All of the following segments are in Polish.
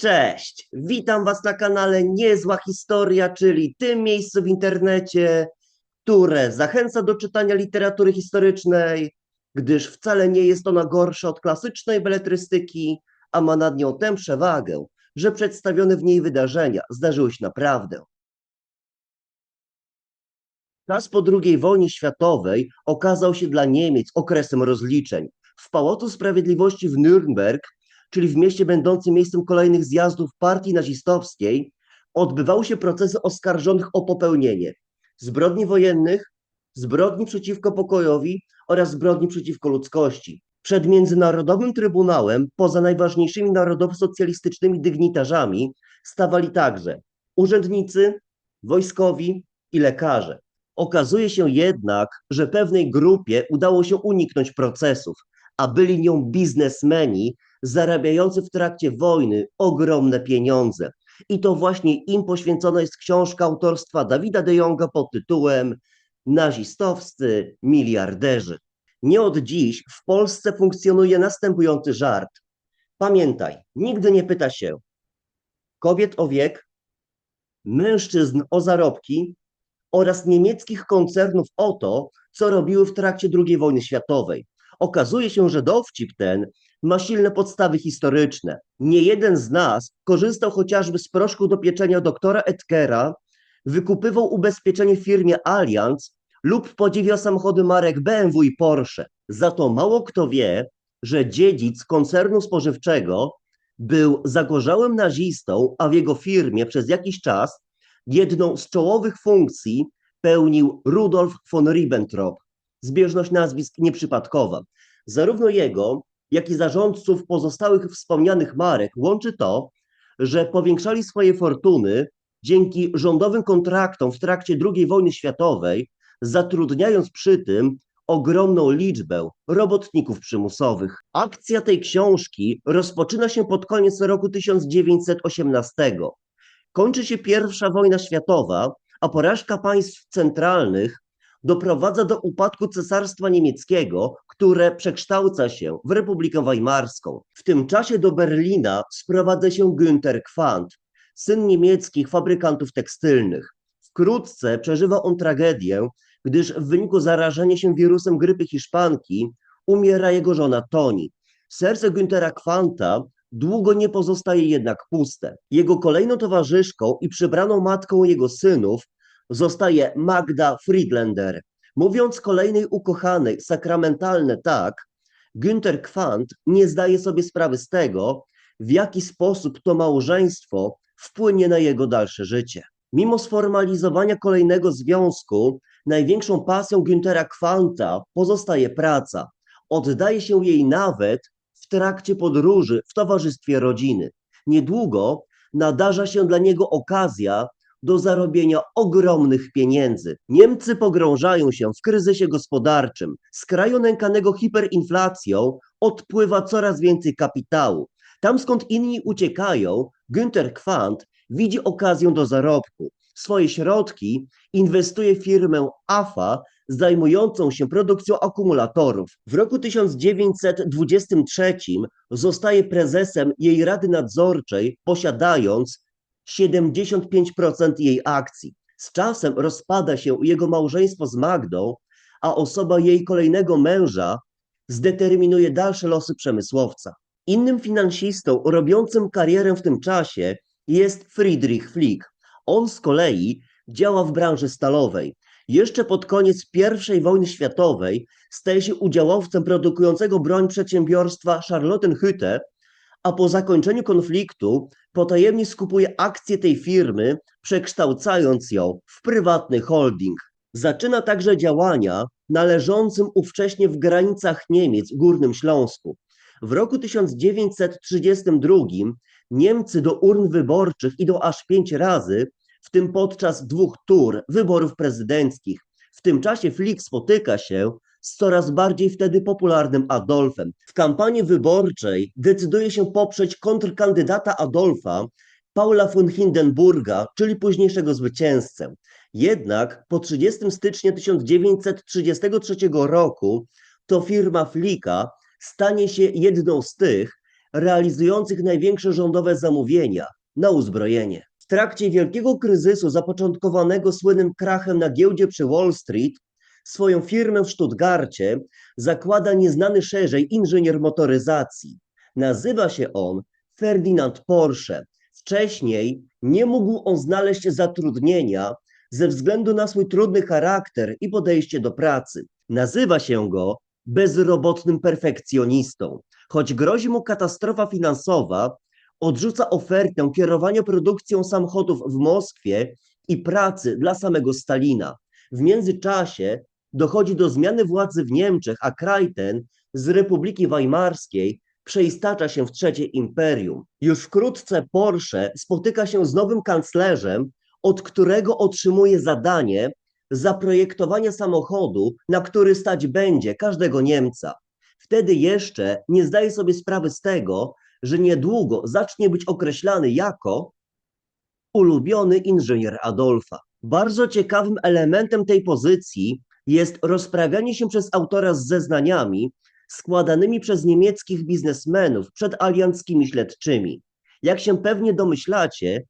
Cześć, witam Was na kanale Niezła Historia, czyli tym miejscu w internecie, które zachęca do czytania literatury historycznej, gdyż wcale nie jest ona gorsza od klasycznej beletrystyki, a ma nad nią tę przewagę, że przedstawione w niej wydarzenia zdarzyły się naprawdę. Czas po II wojnie światowej okazał się dla Niemiec okresem rozliczeń. W Pałacu Sprawiedliwości w Nürnberg czyli w mieście będącym miejscem kolejnych zjazdów partii nazistowskiej, odbywały się procesy oskarżonych o popełnienie zbrodni wojennych, zbrodni przeciwko pokojowi oraz zbrodni przeciwko ludzkości. Przed Międzynarodowym Trybunałem, poza najważniejszymi narodowo-socjalistycznymi dygnitarzami, stawali także urzędnicy, wojskowi i lekarze. Okazuje się jednak, że pewnej grupie udało się uniknąć procesów, a byli nią biznesmeni zarabiający w trakcie wojny ogromne pieniądze. I to właśnie im poświęcona jest książka autorstwa Dawida de Jonga pod tytułem Nazistowscy miliarderzy. Nie od dziś w Polsce funkcjonuje następujący żart. Pamiętaj, nigdy nie pyta się kobiet o wiek, mężczyzn o zarobki oraz niemieckich koncernów o to, co robiły w trakcie II wojny światowej. Okazuje się, że dowcip ten ma silne podstawy historyczne. Nie jeden z nas korzystał chociażby z proszku do pieczenia doktora Etkera, wykupywał ubezpieczenie firmie Allianz lub podziwiał samochody marek BMW i Porsche. Za to mało kto wie, że dziedzic koncernu spożywczego był zagorzałym nazistą, a w jego firmie przez jakiś czas jedną z czołowych funkcji pełnił Rudolf von Ribbentrop. Zbieżność nazwisk nieprzypadkowa. Zarówno jego, jak i zarządców pozostałych wspomnianych marek łączy to, że powiększali swoje fortuny dzięki rządowym kontraktom w trakcie II wojny światowej, zatrudniając przy tym ogromną liczbę robotników przymusowych. Akcja tej książki rozpoczyna się pod koniec roku 1918. Kończy się I wojna światowa, a porażka państw centralnych doprowadza do upadku Cesarstwa Niemieckiego, które przekształca się w Republikę Weimarską. W tym czasie do Berlina sprowadza się Günther Quandt, syn niemieckich fabrykantów tekstylnych. Wkrótce przeżywa on tragedię, gdyż w wyniku zarażenia się wirusem grypy hiszpanki umiera jego żona Toni. Serce Günthera Quanta długo nie pozostaje jednak puste. Jego kolejną towarzyszką i przybraną matką jego synów zostaje Magda Friedlander. Mówiąc kolejnej ukochanej sakramentalne tak, Günther Quandt nie zdaje sobie sprawy z tego, w jaki sposób to małżeństwo wpłynie na jego dalsze życie. Mimo sformalizowania kolejnego związku, największą pasją Günthera Quanta pozostaje praca. Oddaje się jej nawet w trakcie podróży w towarzystwie rodziny. Niedługo nadarza się dla niego okazja do zarobienia ogromnych pieniędzy. Niemcy pogrążają się w kryzysie gospodarczym. Z kraju nękanego hiperinflacją odpływa coraz więcej kapitału. Tam skąd inni uciekają, Günther Quandt widzi okazję do zarobku. Swoje środki inwestuje w firmę AFA, zajmującą się produkcją akumulatorów. W roku 1923 zostaje prezesem jej rady nadzorczej, posiadając 75% jej akcji. Z czasem rozpada się jego małżeństwo z Magdą, a osoba jej kolejnego męża zdeterminuje dalsze losy przemysłowca. Innym finansistą robiącym karierę w tym czasie jest Friedrich Flick. On z kolei działa w branży stalowej. Jeszcze pod koniec I wojny światowej staje się udziałowcem produkującego broń przedsiębiorstwa Charlottenhütte, a po zakończeniu konfliktu potajemnie skupuje akcje tej firmy, przekształcając ją w prywatny holding. Zaczyna także działania należącym ówcześnie w granicach Niemiec Górnym Śląsku. W roku 1932 Niemcy do urn wyborczych idą aż pięć razy, w tym podczas dwóch tur wyborów prezydenckich. W tym czasie Flick spotyka się z coraz bardziej wtedy popularnym Adolfem. W kampanii wyborczej decyduje się poprzeć kontrkandydata Adolfa, Paula von Hindenburga, czyli późniejszego zwycięzcę. Jednak po 30 stycznia 1933 roku to firma Flika stanie się jedną z tych, realizujących największe rządowe zamówienia na uzbrojenie. W trakcie wielkiego kryzysu zapoczątkowanego słynnym krachem na giełdzie przy Wall Street, swoją firmę w Stuttgarcie zakłada nieznany szerzej inżynier motoryzacji. Nazywa się on Ferdinand Porsche. Wcześniej nie mógł on znaleźć zatrudnienia ze względu na swój trudny charakter i podejście do pracy. Nazywa się go bezrobotnym perfekcjonistą. Choć grozi mu katastrofa finansowa, odrzuca ofertę kierowania produkcją samochodów w Moskwie i pracy dla samego Stalina. W międzyczasie dochodzi do zmiany władzy w Niemczech, a kraj ten z Republiki Weimarskiej przeistacza się w trzecie imperium. Już wkrótce Porsche spotyka się z nowym kanclerzem, od którego otrzymuje zadanie zaprojektowania samochodu, na który stać będzie każdego Niemca. Wtedy jeszcze nie zdaje sobie sprawy z tego, że niedługo zacznie być określany jako ulubiony inżynier Adolfa. Bardzo ciekawym elementem tej pozycji jest rozprawianie się przez autora z zeznaniami składanymi przez niemieckich biznesmenów przed alianckimi śledczymi. Jak się pewnie domyślacie,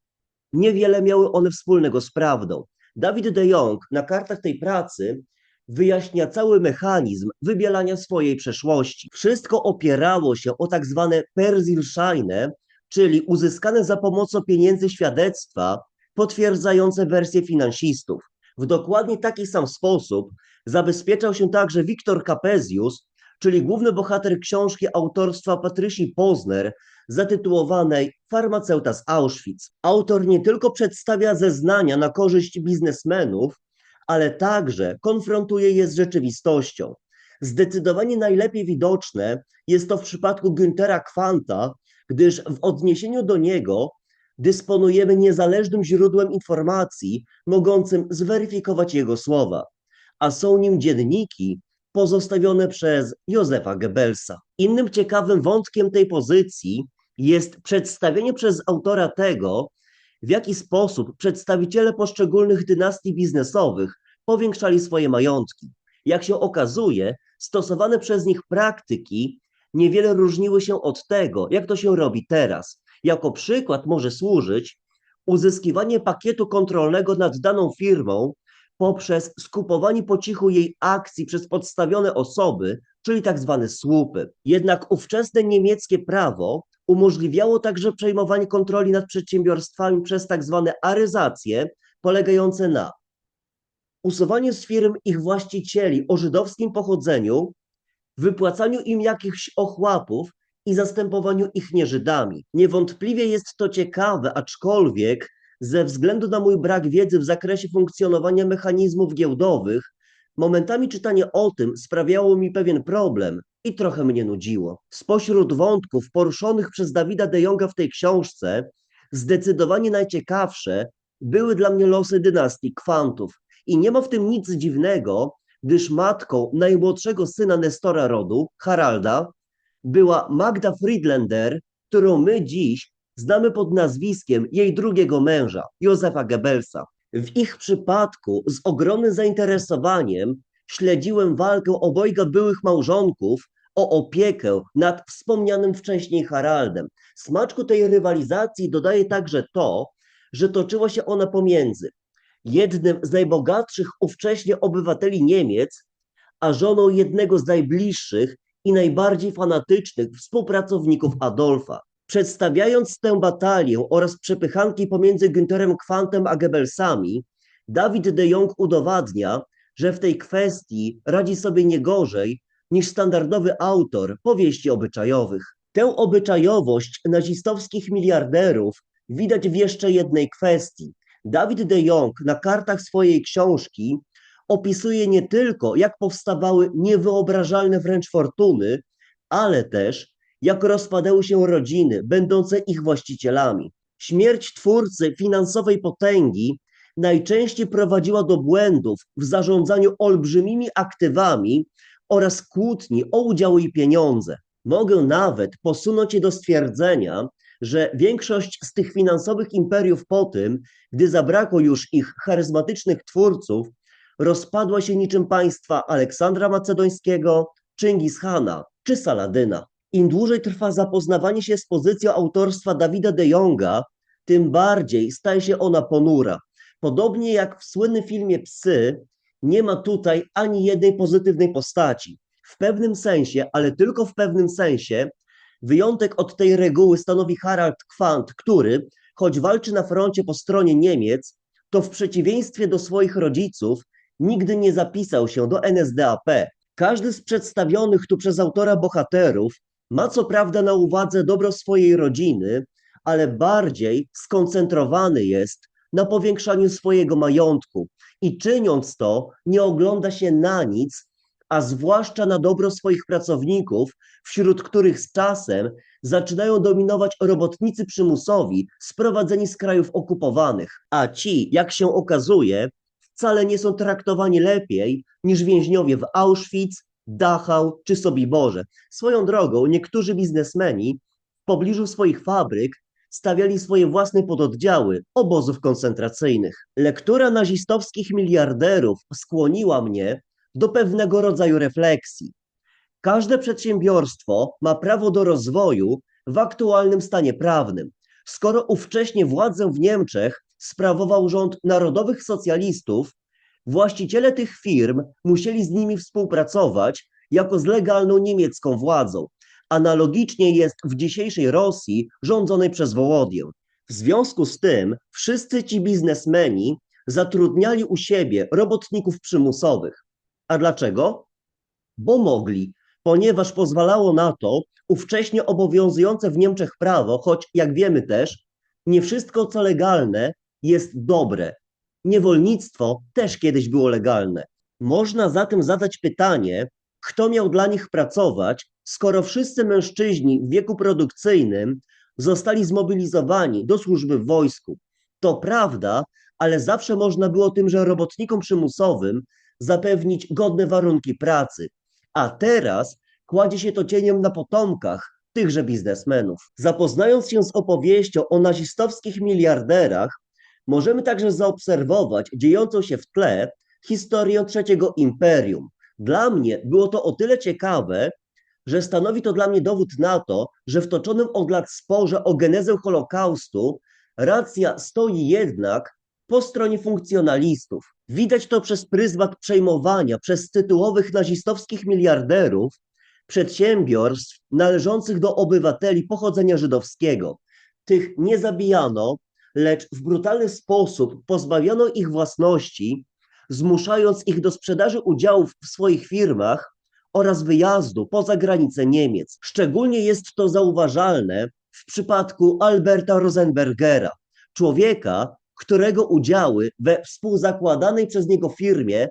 niewiele miały one wspólnego z prawdą. Dawid de Jong na kartach tej pracy wyjaśnia cały mechanizm wybielania swojej przeszłości. Wszystko opierało się o tak zwane Persilscheine, czyli uzyskane za pomocą pieniędzy świadectwa potwierdzające wersję finansistów. W dokładnie taki sam sposób zabezpieczał się także Wiktor Capesius, czyli główny bohater książki autorstwa Patrycji Pozner zatytułowanej Farmaceuta z Auschwitz. Autor nie tylko przedstawia zeznania na korzyść biznesmenów, ale także konfrontuje je z rzeczywistością. Zdecydowanie najlepiej widoczne jest to w przypadku Güntera Kwanta, gdyż w odniesieniu do niego dysponujemy niezależnym źródłem informacji mogącym zweryfikować jego słowa, a są nim dzienniki pozostawione przez Józefa Goebbelsa. Innym ciekawym wątkiem tej pozycji jest przedstawienie przez autora tego, w jaki sposób przedstawiciele poszczególnych dynastii biznesowych powiększali swoje majątki. Jak się okazuje, stosowane przez nich praktyki niewiele różniły się od tego, jak to się robi teraz. Jako przykład może służyć uzyskiwanie pakietu kontrolnego nad daną firmą poprzez skupowanie po cichu jej akcji przez podstawione osoby, czyli tak zwane słupy. Jednak ówczesne niemieckie prawo umożliwiało także przejmowanie kontroli nad przedsiębiorstwami przez tak zwane aryzacje, polegające na usuwaniu z firm ich właścicieli o żydowskim pochodzeniu, wypłacaniu im jakichś ochłapów i zastępowaniu ich nieżydami. Niewątpliwie jest to ciekawe, aczkolwiek ze względu na mój brak wiedzy w zakresie funkcjonowania mechanizmów giełdowych, momentami czytanie o tym sprawiało mi pewien problem i trochę mnie nudziło. Spośród wątków poruszonych przez Dawida de Jonga w tej książce, zdecydowanie najciekawsze były dla mnie losy dynastii Kwantów. I nie ma w tym nic dziwnego, gdyż matką najmłodszego syna Nestora rodu, Haralda, była Magda Friedlander, którą my dziś znamy pod nazwiskiem jej drugiego męża, Józefa Goebbelsa. W ich przypadku z ogromnym zainteresowaniem śledziłem walkę obojga byłych małżonków o opiekę nad wspomnianym wcześniej Haraldem. Smaczku tej rywalizacji dodaje także to, że toczyła się ona pomiędzy jednym z najbogatszych ówcześnie obywateli Niemiec, a żoną jednego z najbliższych i najbardziej fanatycznych współpracowników Adolfa. Przedstawiając tę batalię oraz przepychanki pomiędzy Günterem Kwantem a Goebbelsami, Dawid de Jong udowadnia, że w tej kwestii radzi sobie nie gorzej niż standardowy autor powieści obyczajowych. Tę obyczajowość nazistowskich miliarderów widać w jeszcze jednej kwestii. Dawid de Jong na kartach swojej książki opisuje nie tylko, jak powstawały niewyobrażalne wręcz fortuny, ale też jak rozpadały się rodziny, będące ich właścicielami. Śmierć twórcy finansowej potęgi najczęściej prowadziła do błędów w zarządzaniu olbrzymimi aktywami oraz kłótni o udziały i pieniądze. Mogę nawet posunąć je do stwierdzenia, że większość z tych finansowych imperiów po tym, gdy zabrakło już ich charyzmatycznych twórców, rozpadła się niczym państwa Aleksandra Macedońskiego, Chingis Hana czy Saladyna. Im dłużej trwa zapoznawanie się z pozycją autorstwa Dawida de Jonga, tym bardziej staje się ona ponura. Podobnie jak w słynnym filmie Psy, nie ma tutaj ani jednej pozytywnej postaci. W pewnym sensie, ale tylko w pewnym sensie, wyjątek od tej reguły stanowi Harald Kwant, który, choć walczy na froncie po stronie Niemiec, to w przeciwieństwie do swoich rodziców nigdy nie zapisał się do NSDAP. Każdy z przedstawionych tu przez autora bohaterów ma co prawda na uwadze dobro swojej rodziny, ale bardziej skoncentrowany jest na powiększaniu swojego majątku i czyniąc to nie ogląda się na nic, a zwłaszcza na dobro swoich pracowników, wśród których z czasem zaczynają dominować robotnicy przymusowi sprowadzeni z krajów okupowanych, a ci, jak się okazuje, wcale nie są traktowani lepiej niż więźniowie w Auschwitz, Dachau czy Sobiborze. Swoją drogą, niektórzy biznesmeni w pobliżu swoich fabryk stawiali swoje własne pododdziały obozów koncentracyjnych. Lektura nazistowskich miliarderów skłoniła mnie do pewnego rodzaju refleksji. Każde przedsiębiorstwo ma prawo do rozwoju w aktualnym stanie prawnym. Skoro ówcześnie władzę w Niemczech sprawował rząd narodowych socjalistów, właściciele tych firm musieli z nimi współpracować jako z legalną niemiecką władzą. Analogicznie jest w dzisiejszej Rosji rządzonej przez Wołodię. W związku z tym wszyscy ci biznesmeni zatrudniali u siebie robotników przymusowych. A dlaczego? Bo mogli, ponieważ pozwalało na to ówcześnie obowiązujące w Niemczech prawo, choć jak wiemy też, nie wszystko co legalne jest dobre. Niewolnictwo też kiedyś było legalne. Można zatem zadać pytanie, kto miał dla nich pracować, skoro wszyscy mężczyźni w wieku produkcyjnym zostali zmobilizowani do służby w wojsku. To prawda, ale zawsze można było tymże robotnikom przymusowym zapewnić godne warunki pracy. A teraz kładzie się to cieniem na potomkach tychże biznesmenów. Zapoznając się z opowieścią o nazistowskich miliarderach, możemy także zaobserwować dziejącą się w tle historię trzeciego imperium. Dla mnie było to o tyle ciekawe, że stanowi to dla mnie dowód na to, że w toczonym od lat sporze o genezę Holokaustu racja stoi jednak po stronie funkcjonalistów. Widać to przez pryzmat przejmowania przez tytułowych nazistowskich miliarderów przedsiębiorstw należących do obywateli pochodzenia żydowskiego. Tych nie zabijano, lecz w brutalny sposób pozbawiono ich własności, zmuszając ich do sprzedaży udziałów w swoich firmach oraz wyjazdu poza granice Niemiec. Szczególnie jest to zauważalne w przypadku Alberta Rosenbergera, człowieka, którego udziały we współzakładanej przez niego firmie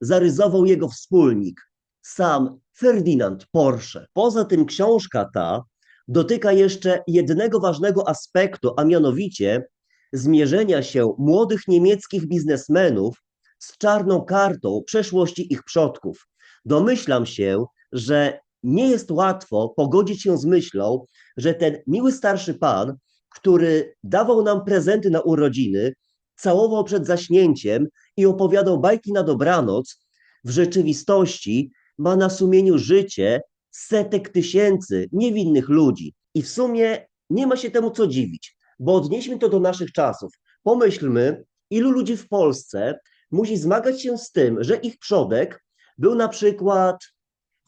zaryzował jego wspólnik, sam Ferdynand Porsche. Poza tym książka ta dotyka jeszcze jednego ważnego aspektu, a mianowicie zmierzenia się młodych niemieckich biznesmenów z czarną kartą przeszłości ich przodków. Domyślam się, że nie jest łatwo pogodzić się z myślą, że ten miły starszy pan, który dawał nam prezenty na urodziny, całował przed zaśnięciem i opowiadał bajki na dobranoc, w rzeczywistości ma na sumieniu życie setek tysięcy niewinnych ludzi. I w sumie nie ma się temu co dziwić, bo odnieśmy to do naszych czasów. Pomyślmy, ilu ludzi w Polsce musi zmagać się z tym, że ich przodek był na przykład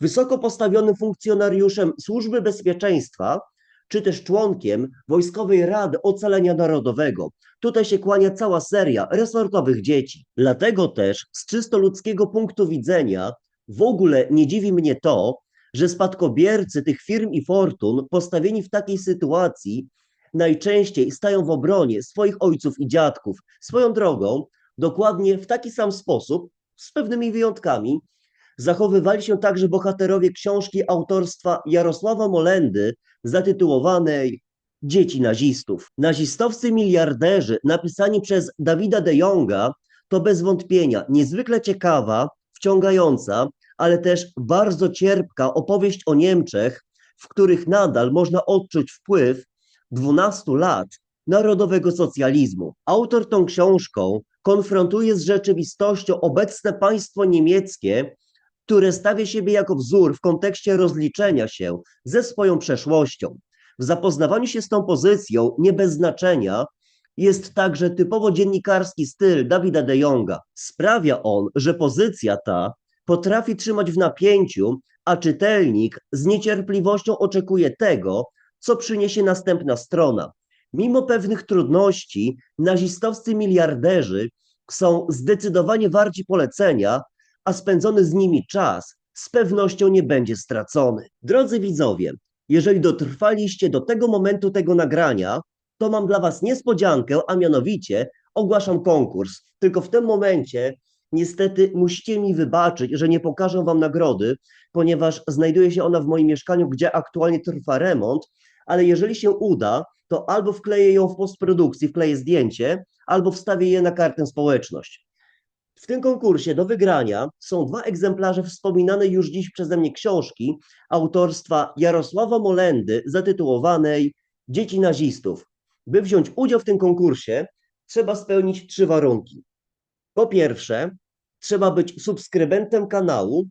wysoko postawionym funkcjonariuszem służby bezpieczeństwa, czy też członkiem Wojskowej Rady Ocalenia Narodowego. Tutaj się kłania cała seria resortowych dzieci. Dlatego też z czysto ludzkiego punktu widzenia w ogóle nie dziwi mnie to, że spadkobiercy tych firm i fortun postawieni w takiej sytuacji najczęściej stają w obronie swoich ojców i dziadków. Swoją drogą, dokładnie w taki sam sposób, z pewnymi wyjątkami, zachowywali się także bohaterowie książki autorstwa Jarosława Molendy zatytułowanej Dzieci nazistów. Nazistowscy miliarderzy napisani przez Dawida de Jonga to bez wątpienia niezwykle ciekawa, wciągająca, ale też bardzo cierpka opowieść o Niemczech, w których nadal można odczuć wpływ 12 lat narodowego socjalizmu. Autor tą książką konfrontuje z rzeczywistością obecne państwo niemieckie, które stawia siebie jako wzór w kontekście rozliczenia się ze swoją przeszłością. W zapoznawaniu się z tą pozycją, nie bez znaczenia, jest także typowo dziennikarski styl Dawida de Jonga. Sprawia on, że pozycja ta potrafi trzymać w napięciu, a czytelnik z niecierpliwością oczekuje tego, co przyniesie następna strona. Mimo pewnych trudności, nazistowscy miliarderzy są zdecydowanie warci polecenia, a spędzony z nimi czas z pewnością nie będzie stracony. Drodzy widzowie, jeżeli dotrwaliście do tego momentu tego nagrania, to mam dla Was niespodziankę, a mianowicie ogłaszam konkurs. Tylko w tym momencie niestety musicie mi wybaczyć, że nie pokażę Wam nagrody, ponieważ znajduje się ona w moim mieszkaniu, gdzie aktualnie trwa remont, ale jeżeli się uda, to albo wkleję ją w postprodukcji, wkleję zdjęcie, albo wstawię je na kartę społeczność. W tym konkursie do wygrania są dwa egzemplarze wspominanej już dziś przeze mnie książki autorstwa Jarosława Molendy zatytułowanej Dzieci nazistów. By wziąć udział w tym konkursie, trzeba spełnić trzy warunki. Po pierwsze, trzeba być subskrybentem kanału.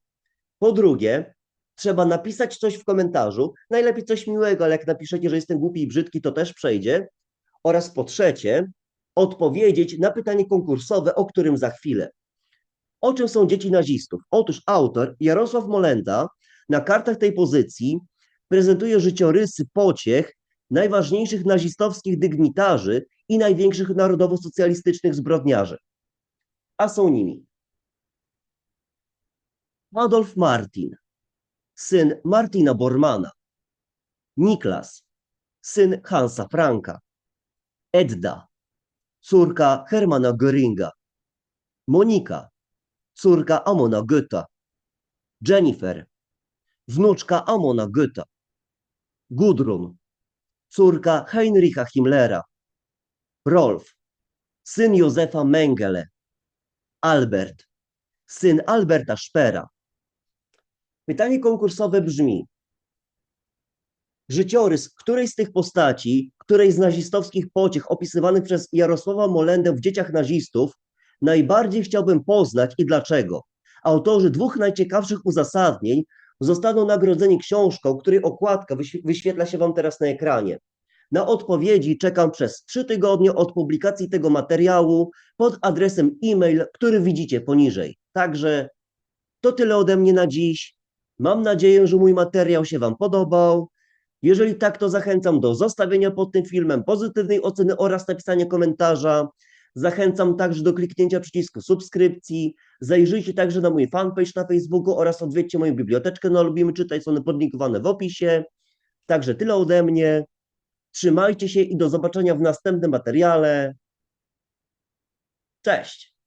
Po drugie, trzeba napisać coś w komentarzu, najlepiej coś miłego, ale jak napiszecie, że jestem głupi i brzydki, to też przejdzie. Oraz po trzecie, odpowiedzieć na pytanie konkursowe, o którym za chwilę. O czym są dzieci nazistów? Otóż autor Jarosław Molenda na kartach tej pozycji prezentuje życiorysy pociech najważniejszych nazistowskich dygnitarzy i największych narodowo-socjalistycznych zbrodniarzy. A są nimi Adolf Martin, syn Martina Bormana, Niklas, syn Hansa Franka, Edda, córka Hermana Göringa, Monika, córka Amona Goetha, Jennifer, wnuczka Amona Goetha, Gudrun, córka Heinricha Himmlera, Rolf, syn Józefa Mengele, Albert, syn Alberta Szpera. Pytanie konkursowe brzmi: Życiorys której z tych postaci, której z nazistowskich pociech opisywanych przez Jarosława Molendę w Dzieciach nazistów najbardziej chciałbym poznać i dlaczego? Autorzy dwóch najciekawszych uzasadnień zostaną nagrodzeni książką, której okładka wyświe- wyświetla się Wam teraz na ekranie. Na odpowiedzi czekam przez trzy tygodnie od publikacji tego materiału pod adresem e-mail, który widzicie poniżej. Także to tyle ode mnie na dziś. Mam nadzieję, że mój materiał się Wam podobał. Jeżeli tak, to zachęcam do zostawienia pod tym filmem pozytywnej oceny oraz napisania komentarza. Zachęcam także do kliknięcia przycisku subskrypcji. Zajrzyjcie także na mój fanpage na Facebooku oraz odwiedźcie moją biblioteczkę na Lubimy Czytać, są one podlinkowane w opisie. Także tyle ode mnie. Trzymajcie się i do zobaczenia w następnym materiale. Cześć!